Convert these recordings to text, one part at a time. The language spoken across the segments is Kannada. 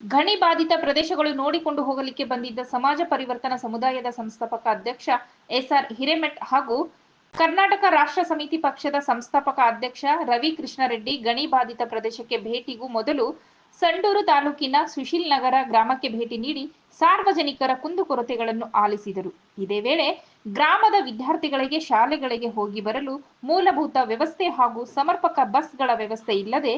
ಗಣಿ ಬಾಧಿತ ಪ್ರದೇಶಗಳು ನೋಡಿಕೊಂಡು ಹೋಗಲಿಕ್ಕೆ ಬಂದಿದ್ದ ಸಮಾಜ ಪರಿವರ್ತನಾ ಸಮುದಾಯದ ಸಂಸ್ಥಾಪಕ ಅಧ್ಯಕ್ಷ ಎಸ್ಆರ್ ಹಿರೇಮಠ್ ಹಾಗೂ ಕರ್ನಾಟಕ ರಾಷ್ಟ್ರ ಸಮಿತಿ ಪಕ್ಷದ ಸಂಸ್ಥಾಪಕ ಅಧ್ಯಕ್ಷ ರವಿ ಕೃಷ್ಣರೆಡ್ಡಿ ಗಣಿ ಬಾಧಿತ ಪ್ರದೇಶಕ್ಕೆ ಭೇಟಿಗೂ ಮೊದಲು ಸಂಡೂರು ತಾಲೂಕಿನ ಸುಶೀಲ್ ನಗರ ಗ್ರಾಮಕ್ಕೆ ಭೇಟಿ ನೀಡಿ ಸಾರ್ವಜನಿಕರ ಕುಂದುಕೊರತೆಗಳನ್ನು ಆಲಿಸಿದರು. ಇದೇ ವೇಳೆ ಗ್ರಾಮದ ವಿದ್ಯಾರ್ಥಿಗಳಿಗೆ ಶಾಲೆಗಳಿಗೆ ಹೋಗಿ ಬರಲು ಮೂಲಭೂತ ವ್ಯವಸ್ಥೆ ಹಾಗೂ ಸಮರ್ಪಕ ಬಸ್ಗಳ ವ್ಯವಸ್ಥೆ ಇಲ್ಲದೆ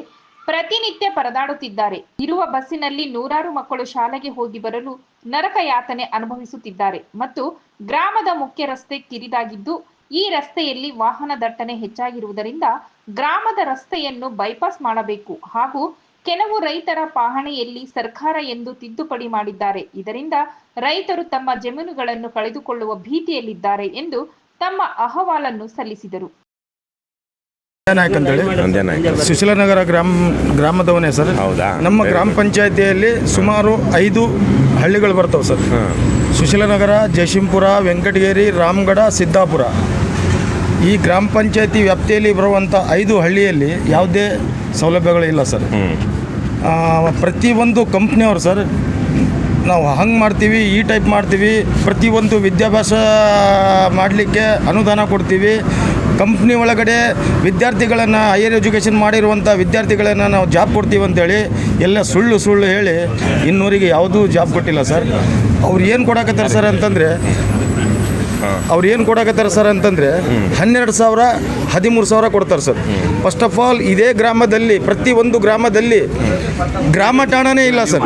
ಪ್ರತಿನಿತ್ಯ ಪರದಾಡುತ್ತಿದ್ದಾರೆ. ಇರುವ ಬಸ್ಸಿನಲ್ಲಿ ನೂರಾರು ಮಕ್ಕಳು ಶಾಲೆಗೆ ಹೋಗಿ ಬರಲು ನರಕ ಯಾತನೆ ಅನುಭವಿಸುತ್ತಿದ್ದಾರೆ. ಮತ್ತು ಗ್ರಾಮದ ಮುಖ್ಯ ರಸ್ತೆ ಕಿರಿದಾಗಿದ್ದು, ಈ ರಸ್ತೆಯಲ್ಲಿ ವಾಹನ ದಟ್ಟಣೆ ಹೆಚ್ಚಾಗಿರುವುದರಿಂದ ಗ್ರಾಮದ ರಸ್ತೆಯನ್ನು ಬೈಪಾಸ್ ಮಾಡಬೇಕು. ಹಾಗೂ ಕೆಲವು ರೈತರ ಪಾಹಣೆಯಲ್ಲಿ ಸರ್ಕಾರ ಎಂದು ತಿದ್ದುಪಡಿ ಮಾಡಿದ್ದಾರೆ. ಇದರಿಂದ ರೈತರು ತಮ್ಮ ಜಮೀನುಗಳನ್ನು ಕಳೆದುಕೊಳ್ಳುವ ಭೀತಿಯಲ್ಲಿದ್ದಾರೆ ಎಂದು ತಮ್ಮ ಅಹವಾಲನ್ನು ಸಲ್ಲಿಸಿದರು. ನಾಯಕ್ ಅಂತೇಳಿ ಹೇಳಿ. ನಾಯ್ಕ. ಸುಶೀಲನಗರ ಗ್ರಾಮ ಗ್ರಾಮದವನೇ ಸರ್. ಹೌದಾ? ನಮ್ಮ ಗ್ರಾಮ ಪಂಚಾಯತಿಯಲ್ಲಿ ಸುಮಾರು ಐದು ಹಳ್ಳಿಗಳು ಬರ್ತವೆ ಸರ್. ಸುಶೀಲ ಸುಶೀಲನಗರ ಜಯಶಿಂಪುರ ವೆಂಕಟಗಿರಿ ರಾಮಗಢ ಸಿದ್ದಾಪುರ. ಈ ಗ್ರಾಮ ಪಂಚಾಯತಿ ವ್ಯಾಪ್ತಿಯಲ್ಲಿ ಬರುವಂಥ ಐದು ಹಳ್ಳಿಯಲ್ಲಿ ಯಾವುದೇ ಸೌಲಭ್ಯಗಳಿಲ್ಲ ಸರ್. ಹ್ಞೂ ಆ, ಪ್ರತಿಯೊಂದು ಕಂಪ್ನಿಯವರು ಸರ್ ನಾವು ಹಂಗೆ ಮಾಡ್ತೀವಿ ಈ ಟೈಪ್ ಮಾಡ್ತೀವಿ ಪ್ರತಿಯೊಂದು ವಿದ್ಯಾಭ್ಯಾಸ ಮಾಡಲಿಕ್ಕೆ ಅನುದಾನ ಕೊಡ್ತೀವಿ ಕಂಪ್ನಿ ಒಳಗಡೆ ವಿದ್ಯಾರ್ಥಿಗಳನ್ನು ಹೈಯರ್ ಎಜುಕೇಷನ್ ಮಾಡಿರುವಂಥ ವಿದ್ಯಾರ್ಥಿಗಳನ್ನು ನಾವು ಜಾಬ್ ಕೊಡ್ತೀವಿ ಅಂತೇಳಿ ಎಲ್ಲ ಸುಳ್ಳು ಸುಳ್ಳು ಹೇಳಿ ಇನ್ನೂರಿಗೆ ಯಾವುದೂ ಜಾಬ್ ಕೊಟ್ಟಿಲ್ಲ ಸರ್ ಅವ್ರು ಏನು ಕೊಡಕತ್ತಾರೆ ಸರ್ ಅಂತಂದರೆ, ಅವ್ರು ಏನು ಕೊಡಕತ್ತಾರೆ ಸರ್ ಅಂತಂದರೆ, ಹನ್ನೆರಡು ಸಾವಿರ ಹದಿಮೂರು ಸಾವಿರ ಕೊಡ್ತಾರೆ ಸರ್. ಫಸ್ಟ್ ಆಫ್ ಆಲ್ ಇದೇ ಗ್ರಾಮದಲ್ಲಿ, ಪ್ರತಿ ಒಂದು ಗ್ರಾಮದಲ್ಲಿ ಗ್ರಾಮ ಠಾಣನೇ ಇಲ್ಲ ಸರ್.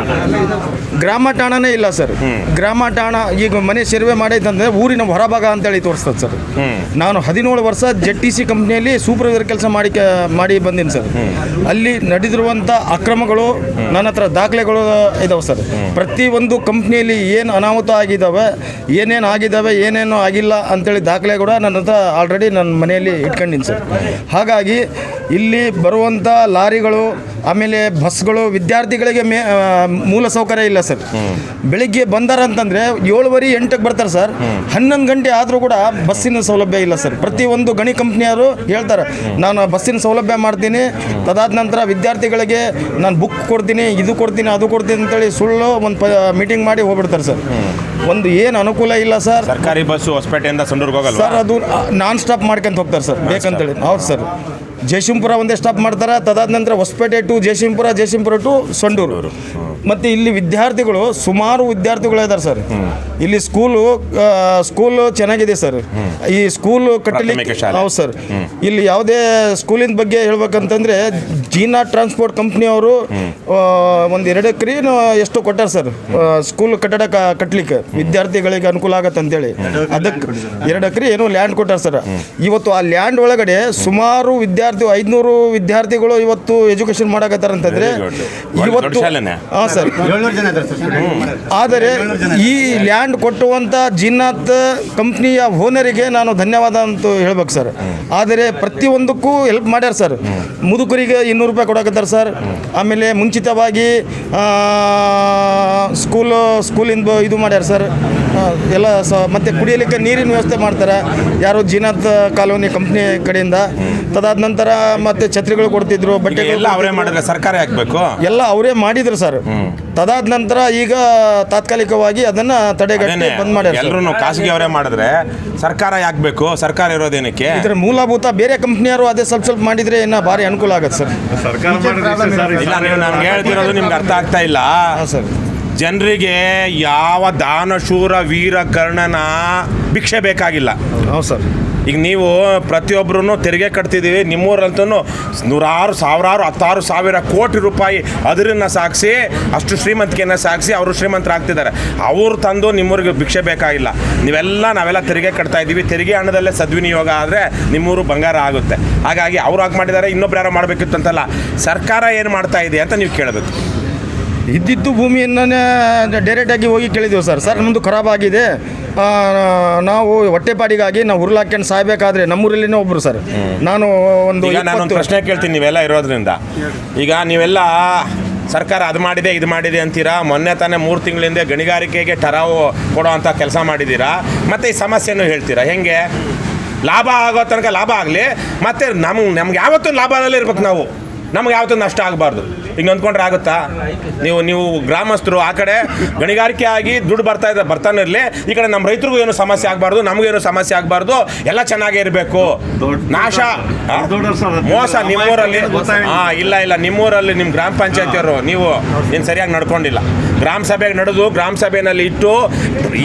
ಗ್ರಾಮ ಠಾಣನೇ ಇಲ್ಲ ಸರ್. ಗ್ರಾಮ ಠಾಣ ಈಗ ಮನೆ ಸರ್ವೆ ಮಾಡೈತಂದ್ರೆ ಊರಿನ ಹೊರಭಾಗ ಅಂತೇಳಿ ತೋರಿಸ್ತದೆ ಸರ್. ನಾನು ಹದಿನೇಳು ವರ್ಷ ಜೆಡ್ ಟಿ ಸಿ ಕಂಪ್ನಿಯಲ್ಲಿ ಸೂಪರ್ವೈಸರ್ ಕೆಲಸ ಮಾಡಿ ಮಾಡಿ ಬಂದೀನಿ ಸರ್. ಅಲ್ಲಿ ನಡೆದಿರುವಂಥ ಅಕ್ರಮಗಳು ನನ್ನ ಹತ್ರ ದಾಖಲೆಗಳು ಇದಾವೆ ಸರ್. ಪ್ರತಿ ಒಂದು ಕಂಪ್ನಿಯಲ್ಲಿ ಏನು ಅನಾಹುತ ಆಗಿದ್ದಾವೆ ಏನೇನು ಆಗಿದ್ದಾವೆ ಏನೇನು ಆಗಿಲ್ಲ ಅಂತೇಳಿ ದಾಖಲೆ ಕೂಡ ನನ್ನ ಹತ್ರ ಆಲ್ರೆಡಿ ನನ್ನ ಮನೆಯಲ್ಲಿ ಇಟ್ಕೊಂಡಿನಿ ಸರ್ ಹಾಗಾಗಿ ಇಲ್ಲಿ ಬರುವಂಥ ಲಾರಿಗಳು ಆಮೇಲೆ ಬಸ್ಗಳು ವಿದ್ಯಾರ್ಥಿಗಳಿಗೆ ಮೇ ಮೂಲ ಸೌಕರ್ಯ ಇಲ್ಲ ಸರ್. ಬೆಳಿಗ್ಗೆ ಬಂದಾರ ಅಂತಂದರೆ ಏಳುವರೆ ಎಂಟಕ್ಕೆ ಬರ್ತಾರೆ ಸರ್. ಹನ್ನೊಂದು ಗಂಟೆ ಆದರೂ ಕೂಡ ಬಸ್ಸಿನ ಸೌಲಭ್ಯ ಇಲ್ಲ ಸರ್. ಪ್ರತಿ ಒಂದು ಗಣಿ ಕಂಪ್ನಿಯವರು ಹೇಳ್ತಾರೆ ನಾನು ಬಸ್ಸಿನ ಸೌಲಭ್ಯ ಮಾಡ್ತೀನಿ. ತದಾದ ನಂತರ ವಿದ್ಯಾರ್ಥಿಗಳಿಗೆ ನಾನು ಬುಕ್ ಕೊಡ್ತೀನಿ ಇದು ಕೊಡ್ತೀನಿ ಅದು ಕೊಡ್ತೀನಿ ಅಂತೇಳಿ ಸುಳ್ಳು ಒಂದು ಪ ಮೀಟಿಂಗ್ ಮಾಡಿ ಹೋಗ್ಬಿಡ್ತಾರೆ ಸರ್. ಒಂದು ಏನು ಅನುಕೂಲ ಇಲ್ಲ ಸರ್. ಸರ್ಕಾರಿ ಬಸ್ಸು ಹೊಸಪೇಟೆಯಿಂದ ಸಂಡೂರ್ಗೆ ಹೋಗಲ್ಲ ಸರ್ ಅದು ನಾನ್ ಸ್ಟಾಪ್ ಮಾಡ್ಕೊಂತ ಹೋಗ್ತಾರೆ ಸರ್ ಬೇಕಂತೇಳಿ. ಹೌದು ಸರ್. ಜಯಶಿಂಪುರ ಒಂದೇ ಸ್ಟಾಪ್ ಮಾಡ್ತಾರೆ. ತದಾದ ನಂತರ ಹೊಸಪೇಟೆ ಟು ಜಯಶಿಂಪುರ ಜಯಶಿಂಪುರ ಟು ಸಂಡೂರು. ಮತ್ತು ಇಲ್ಲಿ ವಿದ್ಯಾರ್ಥಿಗಳು ಸುಮಾರು ವಿದ್ಯಾರ್ಥಿಗಳು ಇದ್ದಾರೆ ಸರ್. ಇಲ್ಲಿ ಸ್ಕೂಲು ಸ್ಕೂಲು ಚೆನ್ನಾಗಿದೆ ಸರ್. ಈ ಸ್ಕೂಲು ಕಟ್ಟಲಿಕ್ಕೆ ಹೌದು ಸರ್. ಇಲ್ಲಿ ಯಾವುದೇ ಸ್ಕೂಲಿನ ಬಗ್ಗೆ ಹೇಳ್ಬೇಕಂತಂದ್ರೆ ಜೀನಾ ಟ್ರಾನ್ಸ್ಪೋರ್ಟ್ ಕಂಪ್ನಿಯವರು ಒಂದು ಎರಡು ಎಕರೆ ಎಷ್ಟು ಕೊಟ್ಟಾರೆ ಸರ್. ಸ್ಕೂಲ್ ಕಟ್ಟಡ ಕಟ್ಟಲಿಕ್ಕೆ ವಿದ್ಯಾರ್ಥಿಗಳಿಗೆ ಅನುಕೂಲ ಆಗತ್ತೆ ಅಂತೇಳಿ. ಅದಕ್ಕೆ ಎರಡು ಎಕರೆ ಏನೋ ಲ್ಯಾಂಡ್ ಕೊಟ್ಟಾರೆ ಸರ್. ಇವತ್ತು ಆ ಲ್ಯಾಂಡ್ ಒಳಗಡೆ ಸುಮಾರು ವಿದ್ಯಾರ್ಥಿ ಐದುನೂರು ವಿದ್ಯಾರ್ಥಿಗಳು ಇವತ್ತು ಎಜುಕೇಶನ್ ಮಾಡಕತ್ತಾರ ಅಂತಂದ್ರೆ Very good. ಒಳ್ಳೆ ದೊಡ್ಡ ಇವತ್ತು. ಹಾಂ ಸರ್. ಆದರೆ ಈ ಲ್ಯಾಂಡ್ ಕೊಟ್ಟುವಂಥ ಜಿನ್ನಾತ್ ಕಂಪ್ನಿಯ ಓನರಿಗೆ ನಾನು ಧನ್ಯವಾದ ಅಂತ ಹೇಳ್ಬೇಕು ಸರ್. ಆದರೆ ಪ್ರತಿಯೊಂದಕ್ಕೂ ಹೆಲ್ಪ್ ಮಾಡ್ಯಾರ ಸರ್. ಮುದುಕರಿಗೆ ಇನ್ನೂರು ರೂಪಾಯಿ ಕೊಡಕತ್ತಾರ ಸರ್. ಆಮೇಲೆ ಮುಂಚಿತವಾಗಿ ಸ್ಕೂಲ್ ಸ್ಕೂಲು ಸ್ಕೂಲಿಂದ ಇದು ಮಾಡ್ಯಾರ ಸರ್. ಎಲ್ಲ ಸ ಮತ್ತು ಕುಡಿಯಲಿಕ್ಕೆ ನೀರಿನ ವ್ಯವಸ್ಥೆ ಮಾಡ್ತಾರೆ. ಯಾರು ಜಿನಾತ್ ಕಾಲೋನಿ ಕಂಪ್ನಿ ಕಡೆಯಿಂದ. ತದಾದ ನಂತರ ಮತ್ತೆ ಛತ್ರಿಗಳು ಕೊಡ್ತಿದ್ರು ಬಟ್ಟೆ ಎಲ್ಲ ಅವರೇ ಮಾಡಿದ್ರೆ ಸರ್ಕಾರ ಹಾಕ್ಬೇಕು ಎಲ್ಲ ಅವರೇ ಮಾಡಿದ್ರು ಸರ್. ತದಾದ ನಂತರ ಈಗ ತಾತ್ಕಾಲಿಕವಾಗಿ ಅದನ್ನ ತಡೆಗಟ್ಟಿ ಬಂದ್ ಮಾಡ್ಯಾರ ಸರ್. ಎಲ್ಲರೂ ಖಾಸಗಿ ಅವರೇ ಮಾಡಿದ್ರೆ ಸರ್ಕಾರ ಯಾಕಬೇಕು ಸರ್ಕಾರ ಇರೋದೇನಕ್ಕೆ? ಇದ್ರ ಮೂಲಭೂತ ಬೇರೆ ಕಂಪ್ನಿಯವರು ಅದೇ ಸ್ವಲ್ಪ ಸ್ವಲ್ಪ ಮಾಡಿದ್ರೆ ಇನ್ನ ಭಾರಿ ಅನುಕೂಲ ಆಗತ್ತೆ ಸರ್. ಇಲ್ಲ ನೀವು ನಾನು ಹೇಳ್ತಿರೋದು ನಿಮ್ಗೆ ಅರ್ಥ ಆಗ್ತಾ ಇಲ್ಲ. ಹಾಂ ಸರ್. ಜನರಿಗೆ ಯಾವ ದಾನಶೂರ ವೀರ ಕರ್ಣನ ಭಿಕ್ಷೆ ಬೇಕಾಗಿಲ್ಲ. ಹೌದು ಸರ್. ಈಗ ನೀವು ಪ್ರತಿಯೊಬ್ಬರೂ ತೆರಿಗೆ ಕಟ್ತಿದ್ದೀವಿ ನಿಮ್ಮೂರಂತೂ ನೂರಾರು, ಸಾವಿರಾರು, ಹತ್ತಾರು ಸಾವಿರ ಕೋಟಿ ರೂಪಾಯಿ ಅದರನ್ನ ಸಾಗಿಸಿ, ಅಷ್ಟು ಶ್ರೀಮಂತಿಕೆಯನ್ನು ಸಾಗಿಸಿ ಅವರು ಶ್ರೀಮಂತರಾಗ್ತಿದ್ದಾರೆ. ಅವರು ತಂದು ನಿಮ್ಮೂರಿಗೆ ಭಿಕ್ಷೆ ಬೇಕಾಗಿಲ್ಲ. ನೀವೆಲ್ಲ, ನಾವೆಲ್ಲ ತೆರಿಗೆ ಕಟ್ತಾ ಇದ್ದೀವಿ. ತೆರಿಗೆ ಹಣದಲ್ಲೇ ಸದ್ವಿನಿಯೋಗ ಆದರೆ ನಿಮ್ಮೂರು ಬಂಗಾರ ಆಗುತ್ತೆ. ಹಾಗಾಗಿ ಅವ್ರು ಹಾಗೆ ಮಾಡಿದ್ದಾರೆ, ಇನ್ನೊಬ್ರು ಯಾರೋ ಮಾಡಬೇಕಿತ್ತು ಅಂತಲ್ಲ ಸರ್ಕಾರ ಏನು ಮಾಡ್ತಾ ಇದೆ ಅಂತ ನೀವು ಕೇಳಬೇಕು. ಇದ್ದಿದ್ದು ಭೂಮಿಯನ್ನೇ ಡೈರೆಕ್ಟಾಗಿ ಹೋಗಿ ಕೇಳಿದೆವು ಸರ್. ಸರ್ ನಮ್ಮದು ಖರಾಬಾಗಿದೆ ನಾವು ಹೊಟ್ಟೆಪಾಡಿಗಾಗಿ ನಾವು ಉರುಳಾಕ್ಕೊಂಡು ಸಾಯ್ಬೇಕಾದ್ರೆ ನಮ್ಮೂರಲ್ಲಿನೇ ಒಬ್ಬರು ಸರ್. ನಾನು ಒಂದು ಈಗ ನಾನೊಂದು ಪ್ರಶ್ನೆ ಕೇಳ್ತೀನಿ ನೀವೆಲ್ಲ ಇರೋದ್ರಿಂದ. ಈಗ ನೀವೆಲ್ಲ ಸರ್ಕಾರ ಅದು ಮಾಡಿದೆ ಇದು ಮಾಡಿದೆ ಅಂತೀರಾ? ಮೊನ್ನೆ ತಾನೇ ಮೂರು ತಿಂಗಳಿಂದ ಗಣಿಗಾರಿಕೆಗೆ ಟರಾವು ಕೊಡೋವಂಥ ಕೆಲಸ ಮಾಡಿದ್ದೀರಾ? ಮತ್ತು ಈ ಸಮಸ್ಯೆನೂ ಹೇಳ್ತೀರಾ? ಹೆಂಗೆ? ಲಾಭ ಆಗೋ ತನಕ ಲಾಭ ಆಗಲಿ ಮತ್ತು ನಮ್ಗೆ ನಮ್ಗೆ ಯಾವತ್ತೂ ಲಾಭದಲ್ಲಿ ಇರ್ಬೇಕು ನಾವು. ನಮ್ಗೆ ಯಾವತ್ತೂ ನಷ್ಟ ಆಗಬಾರ್ದು. ಹಿಂಗೆ ಅಂದ್ಕೊಂಡ್ರೆ ಆಗುತ್ತಾ? ನೀವು ನೀವು ಗ್ರಾಮಸ್ಥರು ಆ ಕಡೆ ಗಣಿಗಾರಿಕೆ ಆಗಿ ದುಡ್ಡು ಬರ್ತಾ ಇದೆ ಬರ್ತಾನೆ ಇರಲಿ. ಈ ಕಡೆ ನಮ್ಮ ರೈತರಿಗೂ ಏನು ಸಮಸ್ಯೆ ಆಗಬಾರ್ದು ನಮಗೇನು ಏನು ಸಮಸ್ಯೆ ಆಗಬಾರ್ದು ಎಲ್ಲ ಚೆನ್ನಾಗೇ ಇರಬೇಕು. ನಾಶ. ಮೋಸ ನಿಮ್ಮೂರಲ್ಲಿ. ಹಾಂ ಇಲ್ಲ ಇಲ್ಲ ನಿಮ್ಮೂರಲ್ಲಿ ನಿಮ್ಮ ಗ್ರಾಮ ಪಂಚಾಯತಿಯವರು ನೀವು ಏನು ಸರಿಯಾಗಿ ನಡ್ಕೊಂಡಿಲ್ಲ. ಗ್ರಾಮ ಸಭೆಗೆ ನಡೆದು ಗ್ರಾಮ ಸಭೆಯಲ್ಲಿ ಇಟ್ಟು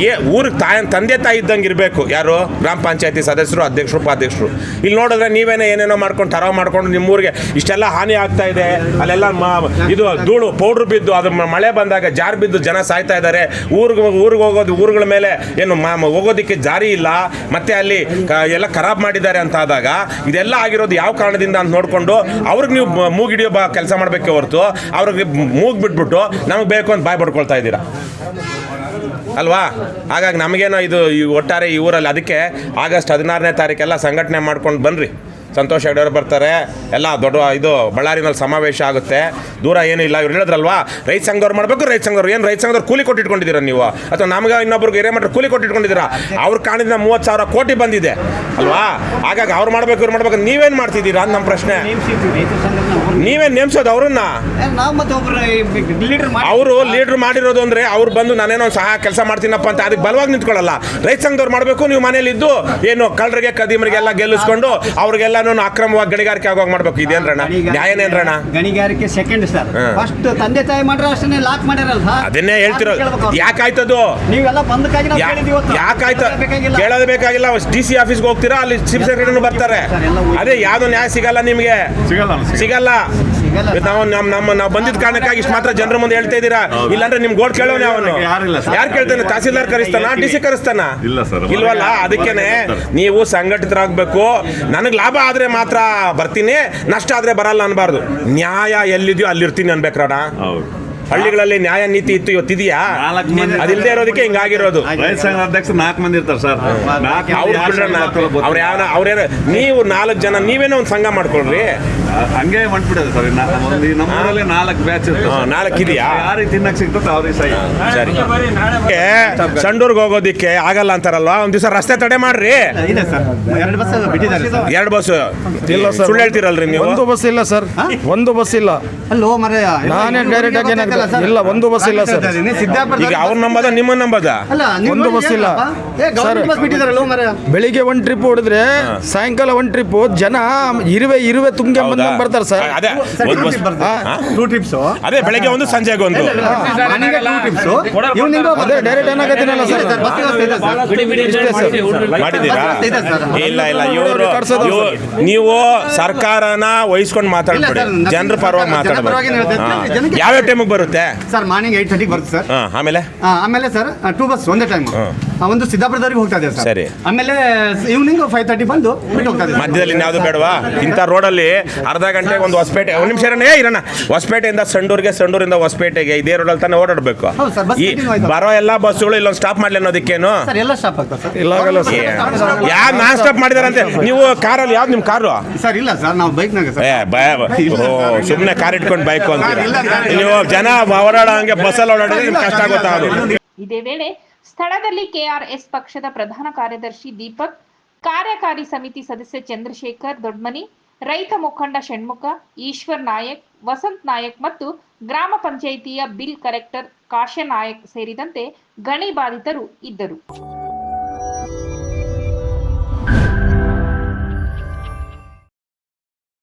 ಏ ಊರಿಗೆ ತಾಯ ತಂದೆ ತಾಯಿ ಇದ್ದಂಗೆ ಇರಬೇಕು. ಯಾರು? ಗ್ರಾಮ ಪಂಚಾಯತಿ ಸದಸ್ಯರು ಅಧ್ಯಕ್ಷರು ಉಪಾಧ್ಯಕ್ಷರು. ಇಲ್ಲಿ ನೋಡಿದ್ರೆ ನೀವೇನೇ ಏನೇನೋ ಮಾಡ್ಕೊಂಡು ತರಾವ್ ಮಾಡ್ಕೊಂಡು ನಿಮ್ಮೂರಿಗೆ ಇಷ್ಟೆಲ್ಲ ಹಾನಿ ಆಗ್ತಾ ಇದೆ. ಅಲ್ಲೆಲ್ಲ ಮ ಇದು ಧೂಳು ಪೌಡ್ರ್ ಬಿದ್ದು ಅದು ಮಳೆ ಬಂದಾಗ ಜಾರ್ ಬಿದ್ದು ಜನ ಸಾಯ್ತಾ ಇದ್ದಾರೆ. ಊರಿಗೆ ಊರಿಗೆ ಹೋಗೋದು ಊರುಗಳ ಮೇಲೆ ಏನು ಹೋಗೋದಿಕ್ಕೆ ಜಾರಿ ಇಲ್ಲ. ಮತ್ತೆ ಅಲ್ಲಿ ಎಲ್ಲ ಖರಾಬ್ ಮಾಡಿದ್ದಾರೆ ಅಂತ ಆದಾಗ ಇದೆಲ್ಲ ಆಗಿರೋದು ಯಾವ ಕಾರಣದಿಂದ ಅಂತ ನೋಡಿಕೊಂಡು ಅವ್ರಿಗೆ ನೀವು ಮೂಗಿಡಿಯೋ ಬಾ ಕೆಲಸ ಮಾಡಬೇಕೆ ಹೊರತು ಅವ್ರಿಗೆ ಮೂಗ್ ಬಿಟ್ಬಿಟ್ಟು ನಮಗೆ ಬೇಕು ಅಂತ ಬಾಯ್ ಪಡ್ಕೊಳ್ತಾ ಇದ್ದೀರಾ? ಅಲ್ವಾ? ಹಾಗಾಗಿ ನಮಗೇನೋ ಇದು ಈ ಒಟ್ಟಾರೆ ಈ ಊರಲ್ಲಿ ಅದಕ್ಕೆ ಆಗಸ್ಟ್ ಹದಿನಾರನೇ ತಾರೀಕೆಲ್ಲ ಸಂಘಟನೆ ಮಾಡ್ಕೊಂಡು ಬನ್ನಿರಿ ಸಂತೋಷ್ ಹೆಗ್ಡೆಯವರು ಬರ್ತಾರೆ. ಎಲ್ಲ ದೊಡ್ಡ ಇದು ಬಳ್ಳಾರಿನಲ್ಲಿ ಸಮಾವೇಶ ಆಗುತ್ತೆ. ದೂರ ಏನೂ ಇಲ್ಲ, ಇವ್ರು ಹೇಳಿದ್ರಲ್ವಾ? ರೈತ ಸಂಘದವ್ರು ಮಾಡಬೇಕು, ರೈತ ಸಂಘದವ್ರು ಏನು ರೈತ ಸಂಘದವ್ರು ಕೂಲಿ ಕೊಟ್ಟಿಟ್ಕೊಂಡಿದ್ದೀರಾ ನೀವು? ಅಥವಾ ನಮ್ಗೆ ಇನ್ನೊಬ್ರಿಗೆ ಹಿರೇಮಠ ಕೂಲಿ ಕೊಟ್ಟಿಟ್ಕೊಂಡಿದ್ದೀರಾ? ಅವ್ರ ಕಾಣಿದ ಮೂವತ್ತು ಸಾವಿರ ಕೋಟಿ ಬಂದಿದೆ. ಅಲ್ವಾ? ಹಾಗಾಗಿ ಅವ್ರು ಮಾಡಬೇಕು, ಇವ್ರು ಮಾಡಬೇಕು. ನೀವೇನು ಮಾಡ್ತಿದ್ದೀರಾ ಅಂತ ನಮ್ಮ ಪ್ರಶ್ನೆ. ನೀವೇನು ನೇಮಿಸೋದು ಅವ್ರನ್ನ? ಅವರು ಲೀಡ್ರ್ ಮಾಡಿರೋದು ಅಂದರೆ ಅವ್ರು ಬಂದು ನಾನೇನೋ ಸಹ ಕೆಲಸ ಮಾಡ್ತೀನಪ್ಪ ಅಂತ ಅದಕ್ಕೆ ಬಲವಾಗಿ ನಿಂತ್ಕೊಳ್ಳಲ್ಲ. ರೈತ ಸಂಘದವ್ರು ಮಾಡಬೇಕು, ನೀವು ಮನೇಲಿ ಇದ್ದು ಏನು ಕಳ್ಳರಿಗೆ ಕದಿಮರಿಗೆಲ್ಲ ಗೆಲ್ಲಿಸ್ಕೊಂಡು ಅವ್ರಿಗೆಲ್ಲನೂ ಅಕ್ರಮವಾಗಿ ಗಣಿಗಾರಿಕೆ ಆಗುವಾಗ ಮಾಡ್ಬೇಕು. ಇದೇನ್ರಣ್ಣ ರಣ ಗಣಿಗಾರಿಕೆ ಸೆಕೆಂಡ್ ಸರ್ ಫಸ್ಟ್ ತಂದೆ ತಾಯಿ ಮಾಡ್ರೆ ಅಷ್ಟೇ ಲಾಕ್ ಮಾಡ್ಯಾರಲ್ಲ ಸರ್ ಅದನ್ನೇ ಹೇಳ್ತಿರೋ ಯಾಕಾಯ್ತದು ನೀವೆಲ್ಲ ಬಂದಕ್ಕಾಗಿ. ಯಾಕಾಯ್ತು. ಕೇಳೋದು ಬೇಕಾಗಿಲ್ಲ. ಡಿ ಸಿ ಆಫೀಸ್ಗೆ ಹೋಗ್ತೀರಾ? ಅಲ್ಲಿ ಚೀಫ್ ಸೆಕ್ರೆಟರಿನೂ ಬರ್ತಾರೆ. ಅದೇ ಯಾವ್ದು ನ್ಯಾಯ ಸಿಗಲ್ಲ ನಿಮಗೆ? ಸಿಗಲ್ಲ. ಸಿಗಲ್ಲ. ನಾವು ನಮ್ಮ ನಮ್ಮ ನಾವು ಬಂದಿದ್ದ ಕಾರಣಕ್ಕಾಗಿ ಇಷ್ಟು ಮಾತ್ರ ಜನರ ಮುಂದೆ ಹೇಳ್ತಾ ಇದ್ದೀರಾ? ಇಲ್ಲಾಂದ್ರೆ ನಿಮ್ ಗೋಡ್ ಕೇಳೋನೆ ಅವನು. ಯಾರು ಕೇಳ್ತಾನೆ? ತಹಸೀಲ್ದಾರ್ ಕರಿಸ್ತಾನ? ಡಿ ಸಿ ಕರೆಸ್ತಾನ? ಇಲ್ಲ ಸರ್. ಇಲ್ವಲ್ಲ? ಅದಕ್ಕೇನೆ ನೀವು ಸಂಘಟಿತರಾಗಬೇಕು. ನನಗೆ ಲಾಭ ಆದ್ರೆ ಮಾತ್ರ ಬರ್ತೀನಿ. ನಷ್ಟ ಆದ್ರೆ ಬರಲ್ಲ ಅನ್ಬಾರ್ದು. ನ್ಯಾಯ ಎಲ್ಲಿದೆಯೋ ಅಲ್ಲಿರ್ತೀನಿ ಅನ್ಬೇಕ್ರಣ ಹೌದು. ಹಳ್ಳಿಗಳಲ್ಲಿ ನ್ಯಾಯ ನೀತಿ ಇತ್ತು ಇವತ್ತಿದೆಯಾ ನಾಲ್ಕು ಮಂದಿ ಅದಿಲ್ಲದೆ ಇರೋದಕ್ಕೆ ಹಿಂಗಾಗಿರೋದು ರೈತ ಅಧ್ಯಕ್ಷ ನಾಲ್ಕು ಮಂದಿ ಇರ್ತಾರೆ ಸರ್. ನಾಲ್ಕು ಅವ್ರು ಯಾವ ಅವ್ರೇನ ನೀವು ನಾಲ್ಕು ಜನ ನೀವೇನೋ ಒಂದು ಸಂಘ ಮಾಡ್ಕೊಳ್ರಿ? ಹಂಗೆ ಮಾಡ್ಬಿಡೋದು ಸರ್. ನಮ್ಮೂರಲ್ಲಿ ನಾಲ್ಕು ಬ್ಯಾಚ್ ನಾಲ್ಕು ಇದೆಯಾ? ಯಾರಿಗೆ ತಿನ್ನಕ್ ಸಿಗ್ತದೆ ಅವ್ರಿಗೆ ಸರಿ. ಸಂಡೂರ್ಗೆ ಹೋಗೋದಿಕ್ಕೆ ಆಗಲ್ಲ ಅಂತಾರಲ್ವಾ? ಒಂದ್ ದಿವಸ ರಸ್ತೆ ತಡೆ ಮಾಡ್ರಿ. ಎರಡ್ ಸರ್. ಎರಡು ಬಸ್ ಬಿಟ್ಟಿದ್ದಾರೆ ಎರಡು ಬಸ್. ಇಲ್ಲ ಸರ್ ಸುಳ್ಳು ಹೇಳ್ತೀರಲ್ರಿ ನೀವು? ಒಂದು ಬಸ್ ಇಲ್ಲ ಸರ್. ಒಂದು ಬಸ್ ಇಲ್ಲ. ಅಲ್ಲೋ ಮರ ನಾನೇ ಡೈರೆಕ್ಟ್ ಆಗಿ ಏನಾಗ್ತದೆ? ಇಲ್ಲ, ಒಂದು ಬಸ್ ಇಲ್ಲ ಸರ್. ಈಗ ಅವ್ರ ನಂಬದ ನಿಮ್ಮ ನಂಬದ? ಅಲ್ಲ ಒಂದು ಬಸ್ ಇಲ್ಲ. ಏ ಗೌರ್ಮೆಂಟ್ ಸರ್. ಬಸ್ ಬಿಟ್ಟಿದಾರಲ್ಲೋ ಮರ ಬೆಳಿಗ್ಗೆ ಒಂದ್ ಟ್ರಿಪ್ ಹೊಡೆದ್ರೆ ಸಾಯಂಕಾಲ ಒಂದ್ ಟ್ರಿಪ್ ಜನ ಇರುವೆ ಇರುವೆ ತುಂಬಿ ಬಂದ ಬರ್ತಾರೆ ಸರ್. ಅದೇ ಒಂದು ಬಸ್? ಟೂ ಟ್ರಿಪ್ಸ್ ಅದೇ ಬೆಳಿಗ್ಗೆ ಒಂದು ಸಂಜೆಗೆ ಒಂದು. ಅದೇ ಡೈರೆಕ್ಟ್ ಏನಾಗತ್ತೀನಲ್ಲ ಸರ್. ಮಾಡಿದ್ದೀರಾ? ಬಸ್ ಇಲ್ಲ ಇಲ್ಲ ಇವರು ನೀವು ಸರ್ಕಾರನ ವಹಿಸ್ಕೊಂಡು ಮಾತಾಡ್ಬೇಡಿ. ಜನರ ಪರವಾಗಿ ಮಾತಾಡ್ಬೇಕು ಯಾವ್ಯಾವ ಟೈಮಿಗೆ ಬರುತ್ತೆ? ಸರ್ ಮಾರ್ನಿಂಗ್ ಏಟ್ ಥರ್ಟಿಗೆ ಬರುತ್ತೆ ಸರ್. ಹಾ ಆಮೇಲೆ? ಆ, ಆಮೇಲೆ ಸರ್ ಟೂ ಬಸ್ ಒಂದೇ ಟೈಮ್ ಒಂದು ಸಿದ್ದಾಪುರದವರಿಗೆ ಹೋಗ್ತಾ ಇದ್ದೇವೆ ಸರ್. ಸರಿ. ಆಮೇಲೆ ಈವ್ನಿಂಗ್ ಫೈವ್ ತರ್ಟಿ ಬಂದು ಬಿಟ್ಟು ಹೋಗ್ತಾ ಮಧ್ಯದಲ್ಲಿ ಇನ್ಯಾವುದು ಬೇಡವಾ? ಇಂಥ ರೋಡಲ್ಲಿ ಅರ್ಧ ಗಂಟೆಗೆ ಒಂದು ಹೊಸಪೇಟೆ ಒಂದು ನಿಮಿಷ ಇರೋಣ, ಏ ಇರೋಣ. ಹೊಸಪೇಟೆಯಿಂದ ಸಂಡೂರಿಗೆ ಸಂಡೂರಿಂದ ಹೊಸಪೇಟೆಗೆ ಇದೇ ರೋಡಲ್ಲಿ ತಾನೇ ಓಡಾಡಬೇಕು. ಹೌದು ಸರ್, ಬಸ್ ಈ ಆಯ್ತು. ಬರೋ ಎಲ್ಲ ಬಸ್ಸುಗಳು ಇಲ್ಲೊಂದು ಸ್ಟಾಪ್ ಮಾಡ್ಲಿ ಅನ್ನೋದಕ್ಕೇನು? ಸರ್ ಎಲ್ಲ ಸ್ಟಾಪ್ ಆಗ್ತದೆ ಸರ್. ಇಲ್ಲ ಆಗಲ್ಲ ಸರ್ ಯಾರು ನಾನ್ ಸ್ಟಾಪ್ ಮಾಡಿದಾರಂತೆ? ನೀವು ಕಾರಲ್ಲಿ ಯಾವ್ದು ನಿಮ್ಮ ಕಾರು? ಸರ್ ಇಲ್ಲ ಸರ್ ನಾವು ಬೈಕ್ನಾಗ ಸರ್. ಏ ಸುಮ್ಮನೆ ಕಾರ್ ಇಟ್ಕೊಂಡು ಬೈಕ್ ಅಂತ ಇಲ್ಲ, ನೀವು ಜನ ಓಡಾಡೋ ಹಂಗೆ ಬಸ್ಸಲ್ಲಿ ಓಡಾಡಿದ್ರೆ ನಿಮ್ಗೆ ಕಷ್ಟ ಗೊತ್ತಾಗೋದು ಇದೇ ವೇಳೆ ಸ್ಥಳದಲ್ಲಿ ಕೆಆರ್ಎಸ್ ಪಕ್ಷದ ಪ್ರಧಾನ ಕಾರ್ಯದರ್ಶಿ ದೀಪಕ್, ಕಾರ್ಯಕಾರಿ ಸಮಿತಿ ಸದಸ್ಯ ಚಂದ್ರಶೇಖರ್ ದೊಡ್ಮನಿ, ರೈತ ಮುಖಂಡ ಷಣ್ಮುಖ, ಈಶ್ವರ್ ನಾಯಕ್, ವಸಂತ್ ನಾಯಕ್ ಮತ್ತು ಗ್ರಾಮ ಪಂಚಾಯಿತಿಯ ಬಿಲ್ ಕಲೆಕ್ಟರ್ ಕಾಶ್ಯ ನಾಯಕ್ ಸೇರಿದಂತೆ ಗಣಿ ಬಾಧಿತರು ಇದ್ದರು.